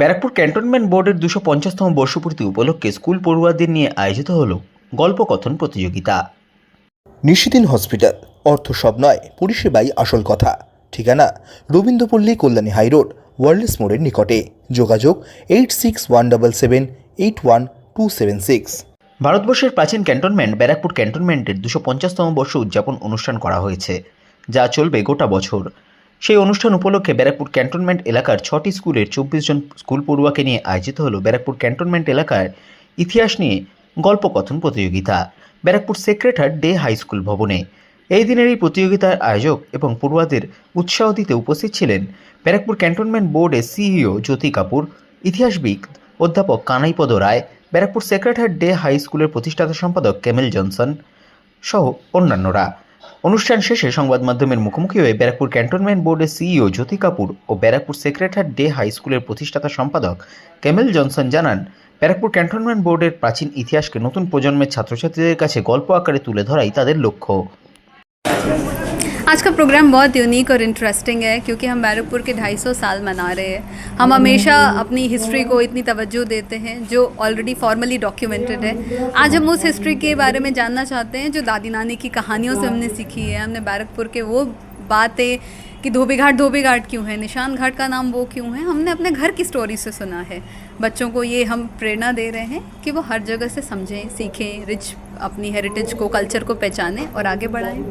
Barrackpore cantonment বোর্ডের দুশো পঞ্চাশতম বর্ষপূর্তি উপলক্ষে স্কুল পড়ুয়াদের নিয়ে আয়োজিত হল গল্পকথন প্রতিযোগিতা। নিশিদিন হসপিটাল অর্থ সব নয় পরিষেবাই আসল কথা। ঠিকানা রবীন্দ্রপল্লী কল্যাণী হাইরোড ওয়ার্ল্ডস মোড়ের নিকটে। যোগাযোগ eight six one double seven eight one two seven six. ভারতবর্ষের প্রাচীন ক্যান্টনমেন্ট ব্যারাকপুর ক্যান্টনমেন্টের দুশো পঞ্চাশতম বর্ষ উদযাপন অনুষ্ঠান করা হয়েছে যা চলবে গোটা বছর। সেই অনুষ্ঠান উপলক্ষে ব্যারাকপুর ক্যান্টনমেন্ট এলাকার ছটি স্কুলের চব্বিশ জন স্কুল পড়ুয়াকে নিয়ে আয়োজিত হলো ব্যারাকপুর ক্যান্টনমেন্ট এলাকার ইতিহাস নিয়ে গল্পকথন প্রতিযোগিতা, Barrackpore sacred heart high school ভবনে। এই দিনের এই প্রতিযোগিতার আয়োজক এবং পড়ুয়াদের উৎসাহ দিতে উপস্থিত ছিলেন ব্যারাকপুর ক্যান্টনমেন্ট বোর্ডের সিইও জ্যোতি কাপুর, ইতিহাসবিদ অধ্যাপক Kanaipada Roy, Barrackpore sacred heart high স্কুলের প্রতিষ্ঠাতা সম্পাদক কেমেল জনসন সহ অন্যান্যরা। অনুষ্ঠান শেষে সংবাদ মাধ্যমের মুখোমুখি হয়ে ব্যারাকপুর ক্যান্টনমেন্ট বোর্ডের সিইও জ্যোতি কাপুর ও ব্যারাকপুর সেক্রেটার ডে হাই স্কুলের প্রতিষ্ঠাতা সম্পাদক কেমেল জনসন জানান, ব্যারাকপুর ক্যান্টনমেন্ট বোর্ডের প্রাচীন ইতিহাসকে নতুন প্রজন্মের ছাত্রছাত্রীদের কাছে গল্প আকারে তুলে ধরাই তাদের লক্ষ্য। आज का प्रोग्राम बहुत यूनिक और इंटरेस्टिंग है, क्योंकि हम बैरकपुर के 250 साल मना रहे हैं। हम हमेशा अपनी हिस्ट्री को इतनी तवज्जो देते हैं, जो ऑलरेडी फॉर्मली डॉक्यूमेंटेड है। आज हम उस हिस्ट्री के बारे में जानना चाहते हैं, जो दादी नानी की कहानियों से हमने सीखी है। हमने बैरकपुर के वो बातें कि धोबी घाट धोबी घाट क्यों है? निशान घाट का नाम वो क्यों है? हमने अपने घर की स्टोरी से सुना है। बच्चों को ये हम प्रेरणा दे रहे हैं कि वो हर जगह से समझें सीखें रिच अपनी हेरिटेज को कल्चर को पहचानें और आगे बढ़ाएँ।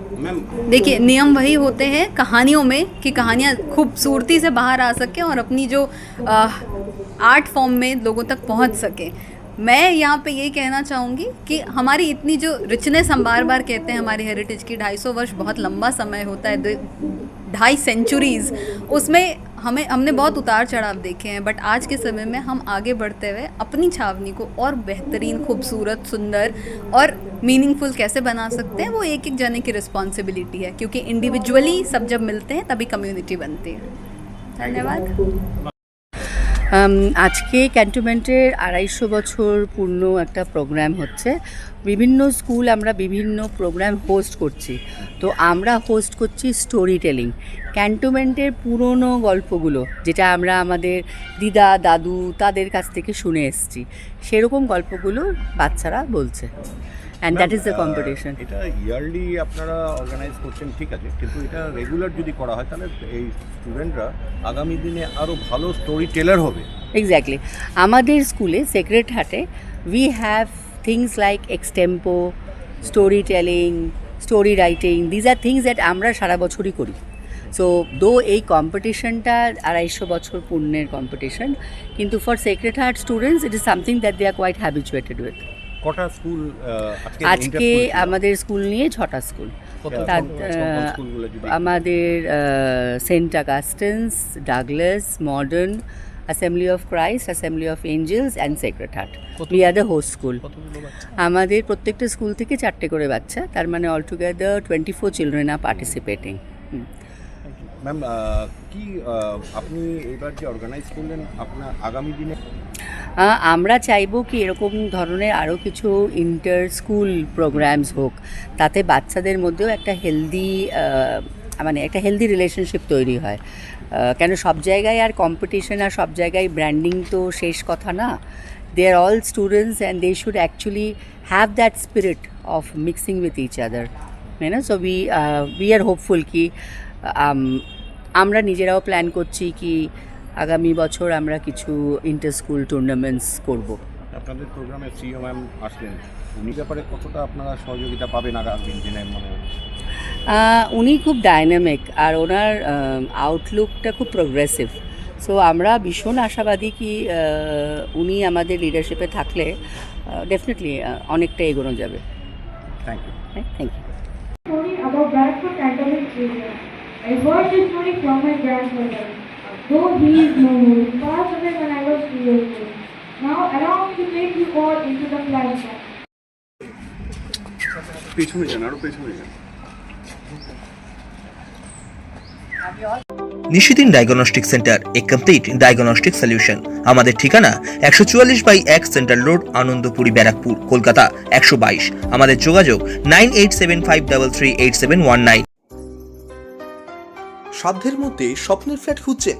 देखिए नियम वही होते हैं कहानियों में कि कहानियाँ खूबसूरती से बाहर आ सकें और अपनी जो आ, आर्ट फॉर्म में लोगों तक पहुँच सकें। मैं यहाँ पे यही कहना चाहूँगी कि हमारी इतनी जो रिचनेस हम बार बार कहते हैं हमारी हेरिटेज की 250 वर्ष बहुत लंबा समय होता है ढाई सेंचुरीज़ उसमें हमें हमने बहुत उतार चढ़ाव देखे हैं बट आज के समय में हम आगे बढ़ते हुए अपनी छावनी को और बेहतरीन खूबसूरत सुंदर और मीनिंगफुल कैसे बना सकते हैं वो एक एक जने की रिस्पॉन्सिबिलिटी है क्योंकि इंडिविजुअली सब जब मिलते हैं तभी कम्युनिटी बनती है। धन्यवाद। আজকে ক্যান্টনমেন্টের আড়াইশো বছর পূর্ণ একটা প্রোগ্রাম হচ্ছে। বিভিন্ন স্কুল আমরা বিভিন্ন প্রোগ্রাম হোস্ট করছি। তো আমরা হোস্ট করছি স্টোরি টেলিং ক্যান্টনমেন্টের পুরনো গল্পগুলো, যেটা আমরা আমাদের দিদা, দাদু তাদের কাছ থেকে শুনে এসছি, সেরকম গল্পগুলো বাচ্চারা বলছে। And that is the competition এটা ইয়ারলি আপনারা অর্গানাইজ করছেন ঠিক আছে। কিন্তু এটা রেগুলার যদি করা হয় তাহলে এই স্টুডেন্টরা আগামী দিনে আরও ভালো স্টোরি টেলার হবে। এক্স্যাক্টলি আমাদের স্কুলে sacred heart we have things like extempore story telling story writing these are things that আমরা সারা বছরই করি। সো দো এই কম্পিটিশনটা আড়াইশো বছর পূর্ণের কম্পিটিশন কিন্তু for sacred heart students it is something that they are quite habituated with কটা স্কুল আজকে আমাদের স্কুল নিয়ে ছটা স্কুল। আমাদের saint Augustine's Douglas modern assembly of Christ assembly of angels and sacred heart we are the host school আমাদের প্রত্যেকটা school থেকে চারটে করে বাচ্চা তার মানে altogether twenty four children are participating ma'am কি আপনি এবার যে অর্গানাইজ করলেন আপনার আগামী দিনে? আমরা চাইব কি এরকম ধরনের আরও কিছু ইন্টার স্কুল প্রোগ্রামস হোক। তাতে বাচ্চাদের মধ্যেও একটা হেলদি মানে একটা হেলদি রিলেশনশিপ তৈরি হয়। কেন সব জায়গায় আর কম্পিটিশন আর সব জায়গায় ব্র্যান্ডিং তো শেষ কথা না। They are all students and they should actually have that spirit of mixing with each other তাই না so we we are hopeful কি আমরা নিজেরাও প্ল্যান করছি কি আগামী বছর আমরা কিছু ইন্টার স্কুল টুর্নামেন্টস করব। আপনাদের প্রোগ্রামে সিও ম্যাম আসলেন। উনি ব্যাপারে কতটা আপনারা সহযোগিতা পাবেন আগামী দিনে মানে উনি খুব ডাইনামিক আর ওনার আউটলুকটা খুব প্রোগ্রেসিভ সো আমরা ভীষণ আশাবাদী কি উনি আমাদের লিডারশিপে থাকলে ডেফিনেটলি অনেকটা এগোনো যাবে। Thank you thank you about Bradford. I heard this story from my grandfather. Though he is no more, he passed away when I was old. Now allow me to take you all into the flashback. পেছনে যান আরও পেছনে যান। Nishidin diagnostic centre এ complete diagnostic solution আমাদের ঠিকানা একশো চুয়াল্লিশ বাই এক সেন্ট্রাল রোড আনন্দপুরি ব্যারাকপুর কলকাতা একশো বাইশ। আমাদের যোগাযোগ nine eight seven five double three eight seven one nine. সাধ্যের মধ্যে স্বপ্নের ফ্ল্যাট খুঁজছেন?